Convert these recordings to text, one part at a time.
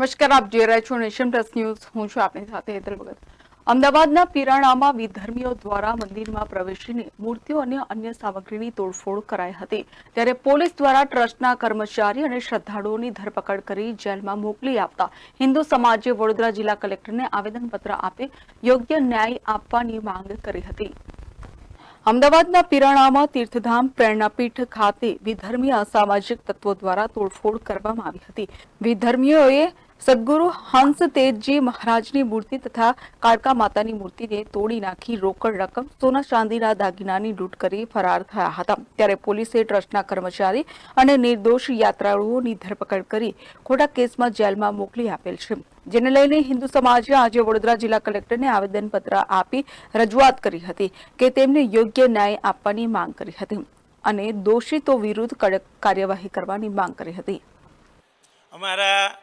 નમસ્કાર, આપ જોઈ રહ્યા છો નેશન પ્લસ ન્યૂઝ. હું છું આપની સાથે હેતલ ભગત. અમદાવાદના પિરાણામાં વિધર્મીઓ દ્વારા મંદિરમાં પ્રવેશીને મૂર્તિઓ અને અન્ય સામગ્રીની તોડફોડ કરાઈ હતી. ત્યારે પોલીસ દ્વારા ટ્રસ્ટના કર્મચારી અને શ્રદ્ધાળુઓની ધરપકડ કરી જેલમાં મોકલી આપતા હિન્દુ સમાજે વડોદરા જિલ્લા કલેક્ટરને આવેદનપત્ર આપી યોગ્ય ન્યાય આપવાની માંગ કરી હતી. અમદાવાદના પિરાણામાં તીર્થધામ પ્રેરણાપીઠ ખાતે વિધર્મી અસામાજિક તત્વો દ્વારા તોડફોડ કરવામાં આવી હતી. વિધર્મીઓએ સદગુરુ હંસ તેજજી મહારાજની મૂર્તિ તથા કાળકા માતાની મૂર્તિને તોડી નાખી રોકડ રકમ સોના ચાંદીના દાગીનાની લૂંટ કરી ફરાર થયા હતા. ત્યારે પોલીસે ટ્રસ્ટના કર્મચારી અને નિર્દોષ યાત્રાળુઓની ધરપકડ કરી ખોટા કેસમાં જેલમાં મોકલી આપેલ છે. જેને લઈને હિન્દુ સમાજે આજે વડોદરા જિલ્લા કલેક્ટરને આવેદનપત્ર આપી રજૂઆત કરી હતી કે તેમને યોગ્ય ન્યાય આપવાની માંગ કરી હતી અને દોષિતો વિરુદ્ધ કડક કાર્યવાહી કરવાની માંગ કરી હતી. અમારા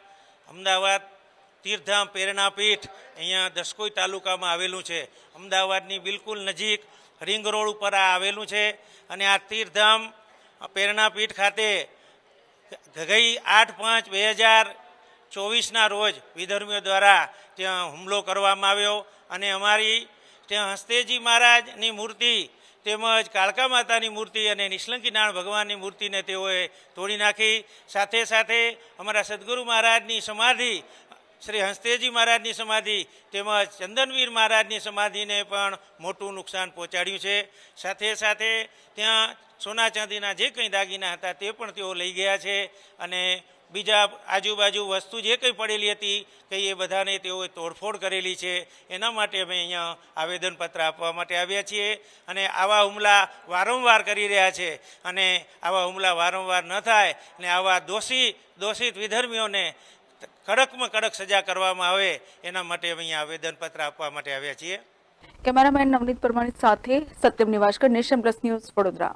અમદાવાદ તીર્થધામ પ્રેરણાપીઠ અહીંયા દસકોઈ તાલુકામાં આવેલું છે. અમદાવાદની બિલકુલ નજીક રિંગ રોડ ઉપર આ આવેલું છે અને આ તીર્થધામ પ્રેરણાપીઠ ખાતે ગઈ આઠ પાંચ બે હજાર ચોવીસના રોજ વિધર્મીઓ દ્વારા ત્યાં હુમલો કરવામાં આવ્યો અને અમારી ત્યાં હસ્તેજી મહારાજની મૂર્તિ તેમજ કાળકા માતાની મૂર્તિ અને નિષ્લંકી નારાયણ ભગવાનની મૂર્તિને તેઓએ તોડી નાખી. સાથે સાથે અમારા સદગુરુ મહારાજની સમાધિ, શ્રી હંસ્તેજી મહારાજની સમાધિ તેમજ ચંદનવીર મહારાજની સમાધિને પણ મોટું નુકસાન પહોંચાડ્યું છે. સાથે સાથે ત્યાં સોના ચાંદીના જે કંઈ દાગીના હતા તે પણ તેઓ લઈ ગયા છે અને બીજા આજુબાજુ વસ્તુ જે કંઈ પડેલી હતી કે એ બધાને તેઓએ તોડફોડ કરેલી છે. એના માટે અમે અહીંયા આવેદનપત્ર આપવા માટે આવ્યા છીએ અને આવા હુમલા વારંવાર કરી રહ્યા છે. અને આવા હુમલા વારંવાર ન થાય અને આવા દોષી, દોષિત વિધર્મીઓને કડકમાં કડક સજા કરવામાં આવે, એના માટે અમે અહીંયા આવેદનપત્ર આપવા માટે આવ્યા છીએ. કેમેરામેન નવનીત પરમાણી સાથે Satyam Nivaskar, Nation Plus News Vadodara.